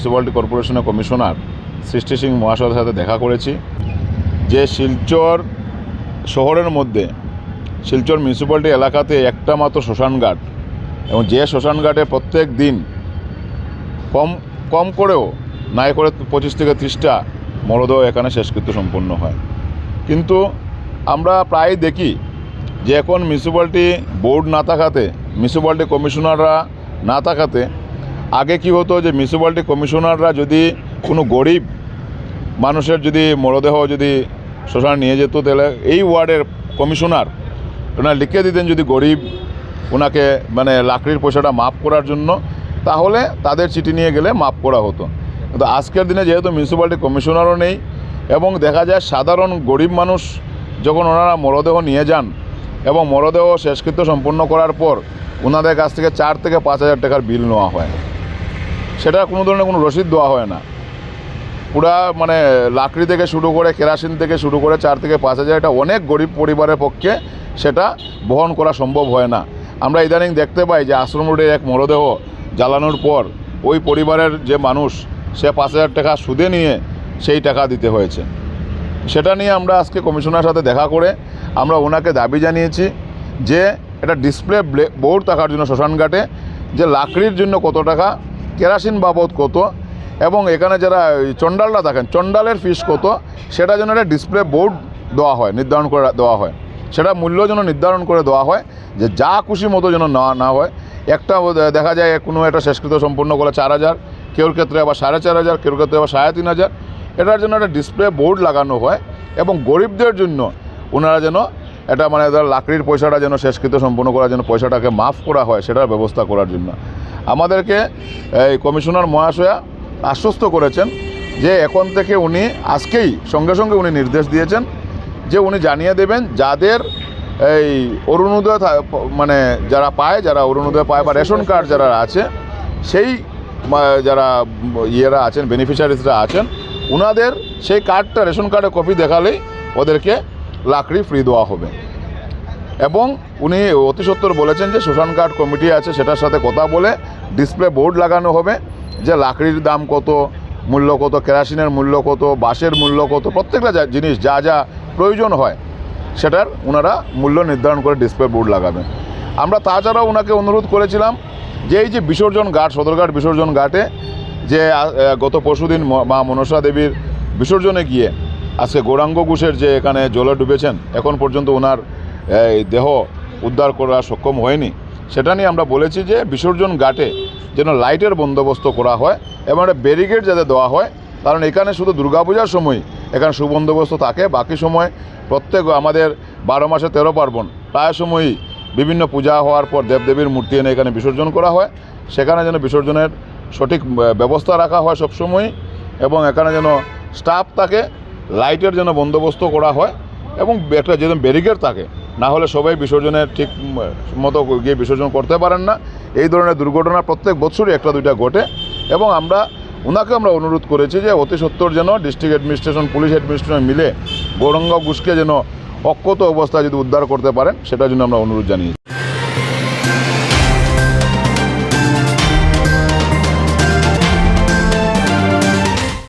Municipality কর্পোরেশনের commissioner সৃষ্টি সিং মহাশয়ের সাথে দেখা করেছি। যে শিলচর শহরের মধ্যে, শিলচর মিউনিসিপ্যালিটি এলাকাতে একটা মাত্র শ্মশানঘাট এবং যে শ্মশানঘাটে প্রত্যেক দিন কম কম করেও নাই করে পঁচিশ থেকে ত্রিশটা মরদেহ এখানে শেষকৃত্য সম্পন্ন হয়। কিন্তু আমরা প্রায় দেখি যে এখন মিউনিসিপ্যালিটি বোর্ড না থাকাতে, মিউনিসিপ্যালিটি কমিশনাররা না থাকাতে আগে কি হতো যে মিউনিসিপ্যালিটি কমিশনাররা যদি কোনো গরিব মানুষের যদি মরদেহ যদি শ্মশানে নিয়ে যেত, তাহলে এই ওয়ার্ডের কমিশনার ওনার লিখে দিতেন যদি গরিব ওনাকে মানে লাকড়ির পয়সাটা মাফ করার জন্য, তাহলে তাদের চিঠি নিয়ে গেলে মাফ করা হতো। কিন্তু আজকের দিনে যেহেতু মিউনিসিপ্যালিটি কমিশনারও নেই এবং দেখা যায় সাধারণ গরিব মানুষ যখন ওনারা মরদেহ নিয়ে যান এবং মরদেহ শেষকৃত্য সম্পন্ন করার পর ওনাদের কাছ থেকে চার থেকে পাঁচ হাজার টাকার বিল নেওয়া হয়। সেটা কোনো ধরনের কোনো রসিদ দেওয়া হয় না। পুরা মানে লাকড়ি থেকে শুরু করে কেরাসিন থেকে শুরু করে চার থেকে পাঁচ হাজার এটা অনেক গরিব পরিবারের পক্ষে সেটা বহন করা সম্ভব হয় না। আমরা ইদানিং দেখতে পাই যে আশ্রম রোডের এক মরদেহ জ্বালানোর পর ওই পরিবারের যে মানুষ, সে পাঁচ হাজার টাকা সুদে নিয়ে সেই টাকা দিতে হয়েছে। সেটা নিয়ে আমরা আজকে কমিশনার সাথে দেখা করে আমরা ওনাকে দাবি জানিয়েছি যে এটা ডিসপ্লে বোর্ড থাকার জন্য শ্মশানঘাটে যে লাকড়ির জন্য কত টাকা কেরাসিন বাবদ কত? এবং এখানে যারা ওই চণ্ডালরা থাকেন চণ্ডালের ফিস কত? সেটা যেন একটা ডিসপ্লে বোর্ড দেওয়া হয়, নির্ধারণ করে দেওয়া হয়। সেটা মূল্য যেন নির্ধারণ করে দেওয়া হয়, যে যা খুশি মতো যেন না না হয়। একটা দেখা যায়, কোনো একটা শেষকৃত সম্পূর্ণ করে চার হাজার কেউর ক্ষেত্রে আবার সাড়ে চার হাজার কেউর ক্ষেত্রে আবার সাড়ে তিন হাজার। এটার জন্য একটা ডিসপ্লে বোর্ড লাগানো হয় এবং গরিবদের জন্য ওনারা যেন এটা মানে লাকড়ির পয়সাটা যেন শেষকৃত সম্পূর্ণ করার জন্য পয়সাটাকে মাফ করা হয়, সেটার ব্যবস্থা করার জন্য। আমাদেরকে এই কমিশনার মহাশয়া আশ্বস্ত করেছেন যে এখন থেকে উনি আজকেই, সঙ্গে সঙ্গে উনি নির্দেশ দিয়েছেন যে উনি জানিয়ে দেবেন যাদের এই অরুণোদয় মানে যারা পায়, যারা অরুণোদয় পায় বা রেশন কার্ড যারা আছে, সেই যারা ইয়েরা আছেন বেনিফিশিয়ারিসরা আছেন ওনাদের সেই কার্ডটা, রেশন কার্ডের কপি দেখালেই ওদেরকে লাকড়ি ফ্রি দেওয়া হবে। এবং উনি অতি সত্বর বলেছেন যে শ্মশান কার্ড কমিটি আছে, সেটার সাথে কথা বলে ডিসপ্লে বোর্ড লাগানো হবে যে লাকড়ির দাম কত, মূল্য কত, কেরাসিনের মূল্য কত, বাঁশের মূল্য কত, প্রত্যেকটা যা- জিনিস যা যা প্রয়োজন হয়, সেটার ওনারা মূল্য নির্ধারণ করে ডিসপ্লে বোর্ড লাগাবেন। আমরা তাছাড়াও ওনাকে অনুরোধ করেছিলাম যে এই যে বিসর্জন ঘাট, সদরঘাট বিসর্জন ঘাটে যে গত পরশুদিন ম- মনসা দেবীর বিসর্জনে গিয়ে আজকে গৌরাঙ্গ ঘোষের যে এখানে জলে ডুবেছেন, এখন পর্যন্ত ওনার দেহ উদ্ধার করা সক্ষম হয়নি। সেটা নিয়ে আমরা বলেছি যে বিসর্জন ঘাটে যেন লাইটের বন্দোবস্ত করা হয় এবং একটা ব্যারিকেড যাতে দেওয়া হয়, কারণ এখানে শুধু দুর্গাপূজার সময় এখানে সুবন্দোবস্ত থাকে, বাকি সময় প্রত্যেক আমাদের বারো মাসে তেরো পার্বণ, প্রায় সময়ই বিভিন্ন পূজা হওয়ার পর দেবদেবীর মূর্তি এনে এখানে বিসর্জন করা হয়। সেখানে যেন বিসর্জনের সঠিক ব্যবস্থা রাখা হয় সবসময় এবং এখানে যেন স্টাফ থাকে, লাইটের যেন বন্দোবস্ত করা হয় এবং একটা যেন ব্যারিকেড থাকে না হলে সবাই বিসর্জনের ঠিক মতো গিয়ে বিসর্জন করতে পারেন না। এই ধরনের দুর্ঘটনা প্রত্যেক বছরই একটা দুইটা ঘটে এবং আমরা ওনাকে আমরা অনুরোধ করেছি যে অতি সত্তর যেন ডিস্ট্রিক্ট অ্যাডমিনিস্ট্রেশন, পুলিশ অ্যাডমিনিস্ট্রেশন মিলে গৌরঙ্গ ঘুষকে যেন অক্ষত অবস্থায় যদি উদ্ধার করতে পারেন, সেটার জন্য আমরা অনুরোধ জানিয়েছি।